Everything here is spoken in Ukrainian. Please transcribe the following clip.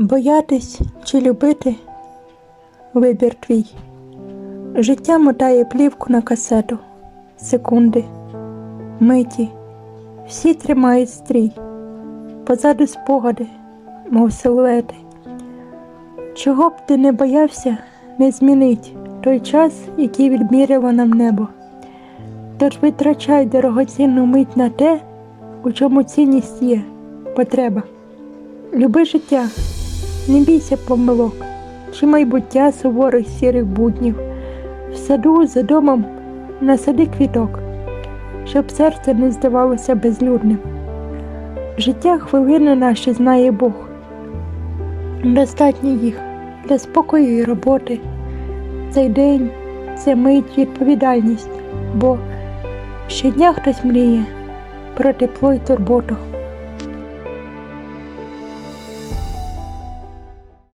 Боятись чи любити вибір твій. Життя мотає плівку на касету, секунди, миті, всі тримають стрій, позаду спогади, мов силуети. Чого б ти не боявся, не змінить той час, який відміряло нам небо. Тож витрачай дорогоцінну мить на те, у чому цінність є, потреба. Люби життя, не бійся помилок, чи майбуття суворих сірих буднів. В саду за домом насади квіток, щоб серце не здавалося безлюдним. Життя хвилини наші знає Бог. Достатньо їх для спокою і роботи. Цей день це мить відповідальність, бо щодня хтось мріє про тепло й турботу.